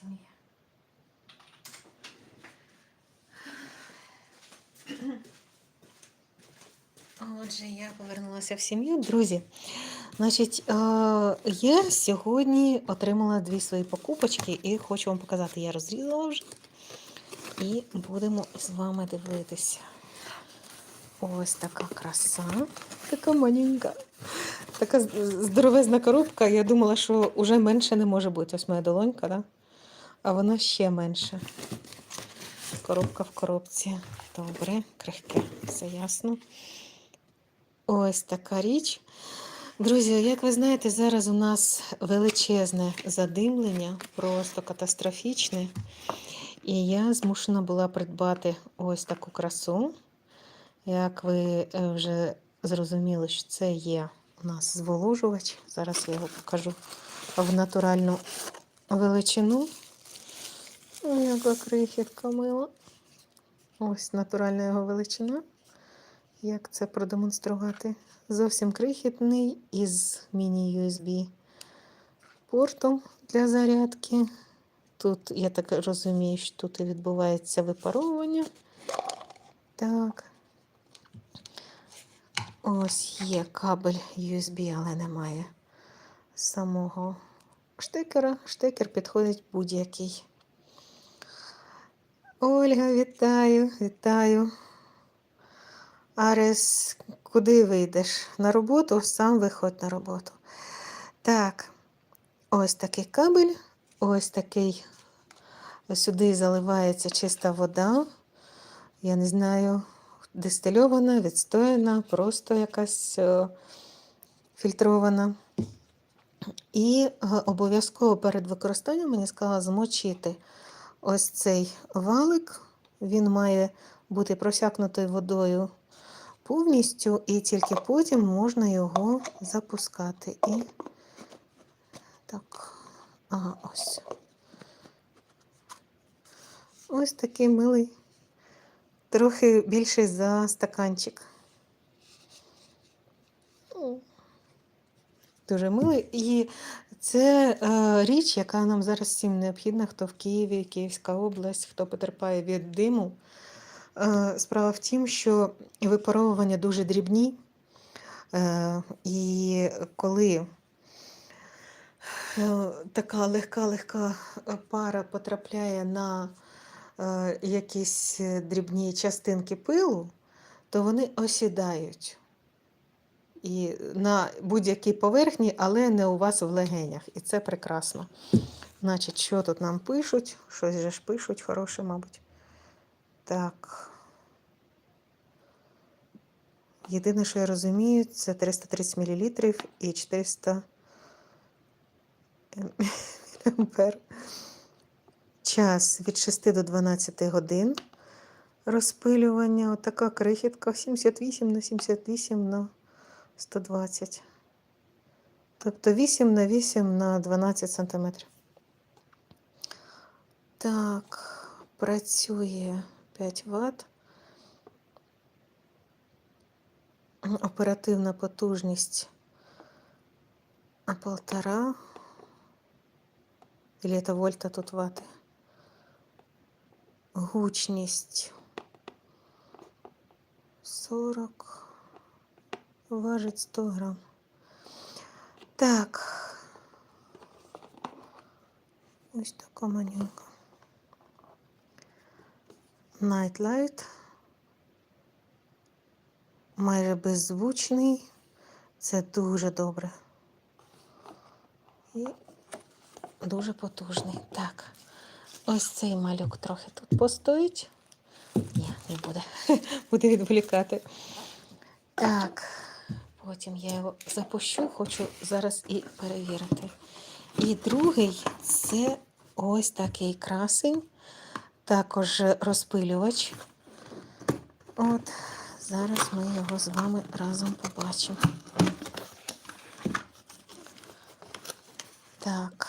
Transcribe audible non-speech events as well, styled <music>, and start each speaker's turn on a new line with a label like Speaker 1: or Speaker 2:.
Speaker 1: сім'я. Отже, я повернулася в сім'ю. Друзі, значить, е, я сьогодні отримала дві свої покупочки і хочу вам показати, я розрізала вже. І будемо з вами дивитися. Ось така краса, така маленька. Така здоровезна коробка. Я думала, що вже менше не може бути. Ось моя долонька, да? А вона ще менше. Коробка в коробці. Добре, крихке, все ясно. Ось така річ. Друзі, як ви знаєте, зараз у нас величезне задимлення, просто катастрофічне. І я змушена була придбати ось таку красу. Як ви е, вже зрозуміли, що це є у нас зволожувач. Зараз я його покажу в натуральну величину. Яка крихітка мила. Ось натуральна його величина. Як це продемонструвати? Зовсім крихітний із міні-USB портом для зарядки. Тут, я так розумію, що тут і відбувається випаровування. Так. Ось є кабель USB, але немає самого штекера. Штекер підходить будь-який. Ольга, вітаю, вітаю. Арес, куди вийдеш? На роботу? Сам виходь на роботу. Так, ось такий кабель, ось такий. Сюди заливається чиста вода. Я не знаю, дистильована, відстояна, просто якась е, фільтрована. І е, обов'язково перед використанням мені сказала змочити ось цей валик. Він має бути просякнутий водою повністю, і тільки потім можна його запускати. І так, ага, ось. Ось такий милий, трохи більший за стаканчик. Дуже милий. І це е, річ, яка нам зараз всім необхідна, хто в Києві, Київська область, хто потерпає від диму. Е, Справа в тім, що випаровування дуже дрібні, е, і коли е, така легка-легка пара потрапляє на е, якісь дрібні частинки пилу, то вони осідають. І на будь-якій поверхні, але не у вас в легенях. І це прекрасно. Значить, що тут нам пишуть? Щось же ж пишуть, хороше, мабуть. Так. Єдине, що я розумію, це 330 мл і 400 <laughs> ампер. Час від 6 до 12 годин розпилювання. Отака крихітка 78 на 78 на 120. Тобто 8 на 8 на 12 сантиметрів. Так, працює 5 Вт. Оперативна потужність а полтора. Или это вольта тут вати. Гучність 40. Важить 100 грам. Так. Ось така манюнка. Night Light. Майже беззвучний. Це дуже добре. І дуже потужний. Так. Ось цей малюк трохи тут постоїть. Ні, не буде. <laughs> Буде відволікати. Так, потім я його запущу, хочу зараз і перевірити. І другий це ось такий красень, також розпилювач. От, зараз ми його з вами разом побачимо. Так.